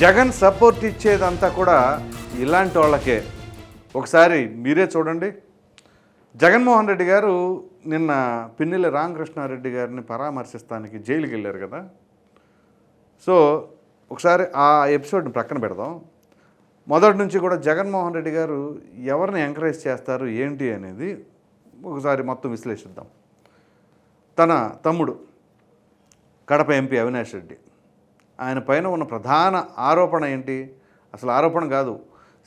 Jagan support ఇచ్చేదంతా కూడా ఇలాంటి వాళ్ళకే. ఒకసారి మీరే చూడండి. జగన్మోహన్ రెడ్డి గారు నిన్న పిన్నెల రామకృష్ణారెడ్డి గారిని పరామర్శిస్తానికి జైలుకి వెళ్ళారు కదా. సో ఒకసారి ఆ ఎపిసోడ్ని ప్రక్కన పెడదాం. మొదటి నుంచి కూడా జగన్మోహన్ రెడ్డి గారు ఎవరిని ఎంకరేజ్ చేస్తారు ఏంటి అనేది ఒకసారి మొత్తం విశ్లేషిద్దాం. తన తమ్ముడు కడప ఎంపీ అవినాష్ రెడ్డి. ఆయన పైన ఉన్న ప్రధాన ఆరోపణ ఏంటి? అసలు ఆరోపణ కాదు.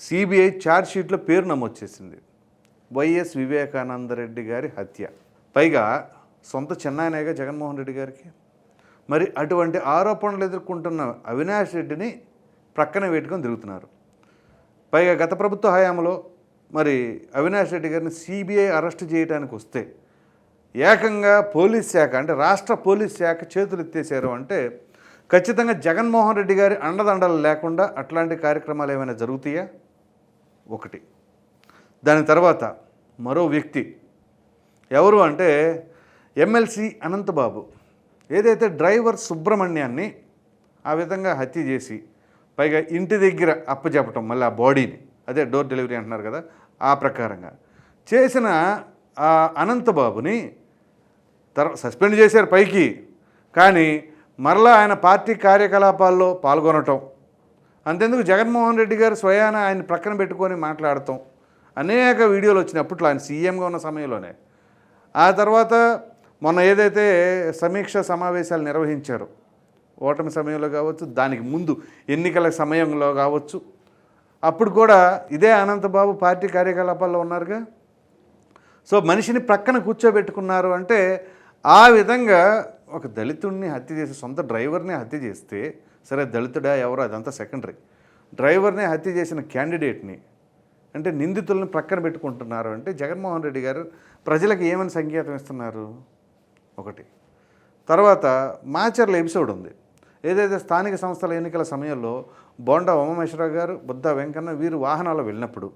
సిబిఐ ఛార్జ్షీట్లో పేరు నమోదు చేసింది. వైఎస్ వివేకానంద రెడ్డి గారి హత్య. పైగా సొంత చెన్నాయనగా జగన్మోహన్ రెడ్డి గారికి. మరి అటువంటి ఆరోపణలు ఎదుర్కొంటున్న అవినాష్ రెడ్డిని ప్రక్కన పెట్టుకొని తిరుగుతున్నారు. పైగా గత ప్రభుత్వ హయాంలో మరి అవినాష్ రెడ్డి గారిని సిబిఐ అరెస్ట్ చేయడానికి వస్తే ఏకంగా పోలీస్ శాఖ అంటే రాష్ట్ర పోలీస్ శాఖ చేతులు ఎత్తేసారు అంటే ఖచ్చితంగా జగన్మోహన్ రెడ్డి గారి అండదండలు లేకుండా అట్లాంటి కార్యక్రమాలు ఏమైనా జరుగుతాయా? ఒకటి. దాని తర్వాత మరో వ్యక్తి. ఎవరు అంటే ఎమ్మెల్సీ అనంతబాబు. ఏదైతే డ్రైవర్ సుబ్రహ్మణ్యాన్ని ఆ విధంగా హత్య చేసి పైగా ఇంటి దగ్గర అప్పచెప్పటం మళ్ళీ ఆ బాడీని అదే డోర్ డెలివరీ అంటున్నారు కదా ఆ ప్రకారంగా చేసిన ఆ అనంతబాబుని తర్వాత సస్పెండ్ చేశారు పైకి. కానీ మరలా ఆయన పార్టీ కార్యకలాపాల్లో పాల్గొనటం. అంతెందుకు జగన్మోహన్ రెడ్డి గారు స్వయాన ఆయన ప్రక్కన పెట్టుకొని మాట్లాడటం. అనేక వీడియోలు వచ్చినప్పట్లో ఆయన సీఎంగా ఉన్న సమయంలోనే. ఆ తర్వాత మొన్న ఏదైతే సమీక్ష సమావేశాలు నిర్వహించారు ఓటమి సమయంలో కావచ్చు దానికి ముందు ఎన్నికల సమయంలో కావచ్చు అప్పుడు కూడా ఇదే అనంతబాబు పార్టీ కార్యకలాపాల్లో ఉన్నారుగా. సో మనిషిని ప్రక్కన కూర్చోబెట్టుకున్నారు అంటే ఆ విధంగా ఒక దళితుడిని హత్య చేసి సొంత డ్రైవర్ని హత్య చేస్తే సరే దళితుడా ఎవరో అదంతా సెకండరీ. డ్రైవర్ని హత్య చేసిన క్యాండిడేట్ని అంటే నిందితులను ప్రక్కన పెట్టుకుంటున్నారు అంటే జగన్మోహన్ రెడ్డి గారు ప్రజలకు ఏమని సంకేతం ఇస్తున్నారు? ఒకటి. తర్వాత మాచర్ల ఎపిసోడ్ ఉంది. ఏదైతే స్థానిక సంస్థల ఎన్నికల సమయంలో బోండా ఉమామేశ్వరరావు గారు బుద్ధ వెంకన్న వీరు వాహనాలు వెళ్ళినప్పుడు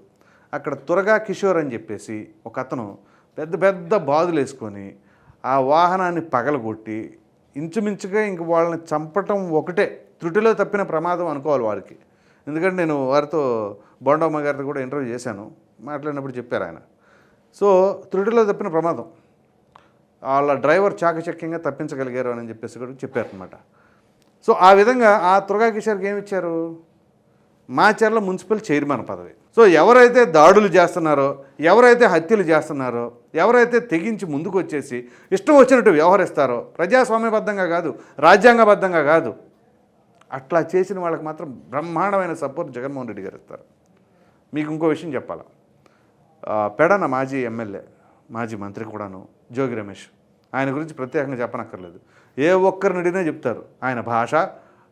అక్కడ త్వరగా కిషోర్ అని చెప్పేసి ఒక అతను పెద్ద పెద్ద బాదులు వేసుకొని ఆ వాహనాన్ని పగలగొట్టి ఇంచుమించుగా ఇంక వాళ్ళని చంపటం ఒకటే. త్రుటిలో తప్పిన ప్రమాదం అనుకోవాలి వారికి. ఎందుకంటే నేను వారితో బొండమ్మ గారితో కూడా ఇంటర్వ్యూ చేశాను. మాట్లాడినప్పుడు చెప్పారు ఆయన. సో త్రుటిలో తప్పిన ప్రమాదం. వాళ్ళ డ్రైవర్ చాకచక్యంగా తప్పించగలిగారు అని చెప్పేసి కూడా చెప్పారనమాట సో ఆ విధంగా ఆ తురగా కిషోర్కి ఏమి ఇచ్చారు మాచర్ల మున్సిపల్ చైర్మన్ పదవి. సో ఎవరైతే దాడులు చేస్తున్నారో ఎవరైతే హత్యలు చేస్తున్నారో ఎవరైతే తెగించి ముందుకు వచ్చేసి ఇష్టం వచ్చినట్టు వ్యవహరిస్తారో ప్రజాస్వామ్యబద్ధంగా కాదు రాజ్యాంగబద్ధంగా కాదు అట్లా చేసిన వాళ్ళకి మాత్రం బ్రహ్మాండమైన సపోర్ట్ జగన్మోహన్ రెడ్డి గారు ఇస్తారు. మీకు ఇంకో విషయం చెప్పాలా? పెడన మాజీ ఎమ్మెల్యే మాజీ మంత్రి కూడాను జోగి రమేష్. ఆయన గురించి ప్రత్యేకంగా చెప్పనక్కర్లేదు. ఏ ఒక్కరిని అడిగినా చెప్తారు. ఆయన భాష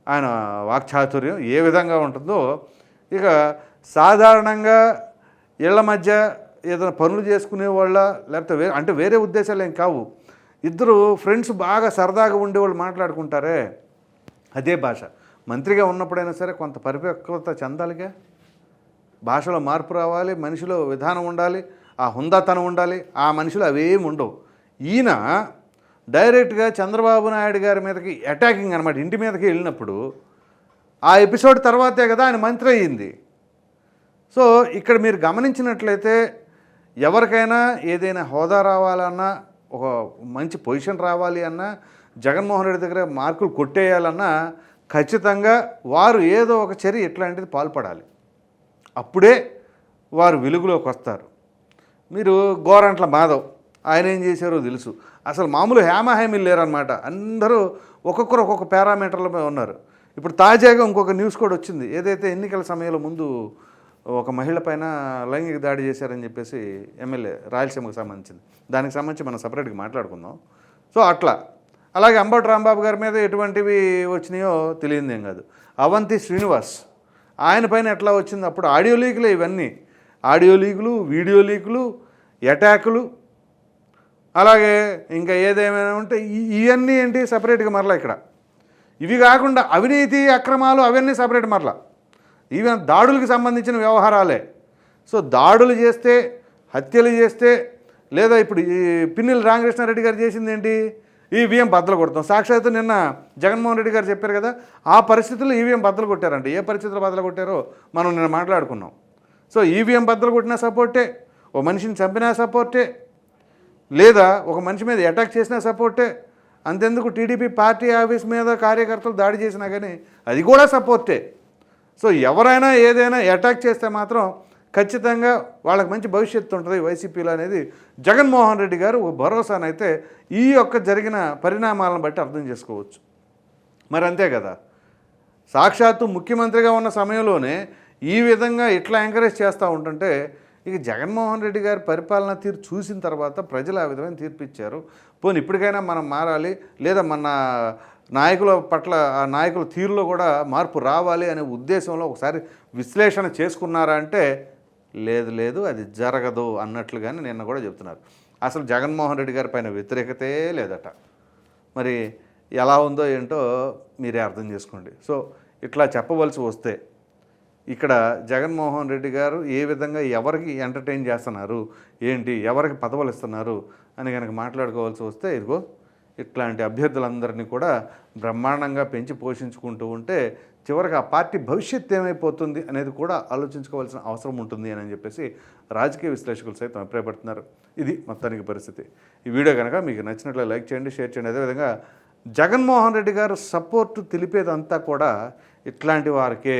ఆయన వాక్చాతుర్యం ఏ విధంగా ఉంటుందో ఇక సాధారణంగా ఇళ్ళ మధ్య ఏదైనా పనులు చేసుకునే వాళ్ళ లేకపోతే వేరే అంటే వేరే ఉద్దేశాలు ఏం కావు. ఇద్దరు ఫ్రెండ్స్ బాగా సరదాగా ఉండేవాళ్ళు మాట్లాడుకుంటారే. అదే భాష. మంత్రిగా ఉన్నప్పుడైనా సరే కొంత పరిపక్వత చెందాలిగా. భాషలో మార్పు రావాలి మనిషిలో విధానం ఉండాలి ఆ హుందాతనం ఉండాలి ఆ మనిషిలో అవేమి ఉండవు. ఈయన డైరెక్ట్గా చంద్రబాబు నాయుడు గారి మీదకి అటాకింగ్ అనమాట ఇంటి మీదకి వెళ్ళినప్పుడు ఆ ఎపిసోడ్ తర్వాతే కదా ఆయన మంత్రి అయ్యింది. సో ఇక్కడ మీరు గమనించినట్లయితే ఎవరికైనా ఏదైనా హోదా రావాలన్నా ఒక మంచి పొజిషన్ రావాలి అన్నా జగన్మోహన్ రెడ్డి దగ్గర మార్కులు కొట్టేయాలన్నా ఖచ్చితంగా వారు ఏదో ఒక చర్య ఇట్లాంటిది పాల్పడాలి. అప్పుడే వారు వెలుగులోకి వస్తారు. మీరు గోరంట్ల మాధవ్ ఆయన ఏం చేశారో తెలుసు. అసలు మామూలు హేమహేమీలు లేరనమాట అందరూ ఒక్కొక్కరు ఒక్కొక్క పారామీటర్లపై ఉన్నారు. ఇప్పుడు తాజాగా ఇంకొక న్యూస్ కూడా వచ్చింది. ఏదైతే ఎన్నికల సమయంలో ముందు ఒక మహిళ పైన లైంగిక దాడి చేశారని చెప్పేసి ఎమ్మెల్యే రాయలసీమకు సంబంధించింది. దానికి సంబంధించి మనం సపరేట్గా మాట్లాడుకుందాం. సో అట్లా. అలాగే అంబటి రాంబాబు గారి మీద ఎటువంటివి వచ్చినాయో తెలియదు ఏం కాదు. అవంతి శ్రీనివాస్. ఆయన పైన ఎట్లా వచ్చింది? అప్పుడు ఆడియో లీకులే ఇవన్నీ. ఆడియో లీకులు వీడియో లీకులు అటాకులు అలాగే ఇంకా ఏదేమైనా ఉంటే ఇవన్నీ ఏంటి? సపరేట్గా మరలా ఇక్కడ. ఇవి కాకుండా అవినీతి అక్రమాలు అవన్నీ సపరేట్ మరలా. ఈవెన్ దాడులకు సంబంధించిన వ్యవహారాలే. సో దాడులు చేస్తే హత్యలు చేస్తే లేదా ఇప్పుడు ఈ పిన్నెల రామకృష్ణారెడ్డి గారు చేసింది ఏంటి? ఈవీఎం బద్దలు కొడతాం. సాక్షాత్తు నిన్న జగన్మోహన్ రెడ్డి గారు చెప్పారు కదా ఆ పరిస్థితుల్లో ఈవీఎం బద్దలు కొట్టారంట. ఏ పరిస్థితుల్లో బద్దలు కొట్టారో మనం నిన్న మాట్లాడుకున్నాం. సో ఈవీఎం బద్దలు కొట్టినా సపోర్టే ఓ మనిషిని చంపినా సపోర్టే లేదా ఒక మనిషి మీద అటాక్ చేసినా సపోర్టే అంతెందుకు టీడీపీ పార్టీ ఆఫీస్ మీద కార్యకర్తలు దాడి చేసినా కానీ అది కూడా సపోర్టే సో ఎవరైనా ఏదైనా అటాక్ చేస్తే మాత్రం ఖచ్చితంగా వాళ్ళకి మంచి భవిష్యత్తు ఉంటుంది వైసీపీలో అనేది జగన్మోహన్ రెడ్డి గారు ఒక భరోసానైతే ఈ యొక్క జరిగిన పరిణామాలను బట్టి అర్థం చేసుకోవచ్చు. మరి అంతే కదా. సాక్షాత్తు ముఖ్యమంత్రిగా ఉన్న సమయంలోనే ఈ విధంగా ఇట్లా ఎంకరేజ్ చేస్తూ ఉంటుంటే ఇక జగన్మోహన్ రెడ్డి గారి పరిపాలన తీరు చూసిన తర్వాత ప్రజలు ఆ విధమైన తీర్పు ఇచ్చారు పోనీ ఇప్పటికైనా మనం మారాలి లేదా మన నాయకుల పట్ల ఆ నాయకుల తీరులో కూడా మార్పు రావాలి అనే ఉద్దేశంలో ఒకసారి విశ్లేషణ చేసుకున్నారా అంటే లేదు లేదు అది జరగదు అన్నట్లుగానే నిన్న కూడా చెప్తున్నారు. అసలు జగన్మోహన్ రెడ్డి గారి పైన వ్యతిరేకతే లేదట. మరి ఎలా ఉందో ఏంటో మీరే అర్థం చేసుకోండి. సో ఇట్లా చెప్పవలసి వస్తే ఇక్కడ జగన్మోహన్ రెడ్డి గారు ఏ విధంగా ఎవరికి ఎంటర్టైన్ చేస్తున్నారు? ఏంటి? ఎవరికి పదవులు ఇస్తున్నారు? అని కనుక మాట్లాడుకోవాల్సి వస్తే ఇదిగో ఇట్లాంటి అభ్యర్థులందరినీ కూడా బ్రహ్మాండంగా పెంచి పోషించుకుంటూ ఉంటే చివరికి ఆ పార్టీ భవిష్యత్తు ఏమైపోతుంది అనేది కూడా ఆలోచించుకోవాల్సిన అవసరం ఉంటుంది అని చెప్పేసి రాజకీయ విశ్లేషకులు సైతం అభిప్రాయపడుతున్నారు. ఇది మొత్తానికి పరిస్థితి. ఈ వీడియో కనుక మీకు నచ్చినట్లు లైక్ చేయండి షేర్ చేయండి. అదేవిధంగా జగన్మోహన్ రెడ్డి గారు సపోర్ట్ తెలిపేదంతా కూడా ఇట్లాంటి వారికే.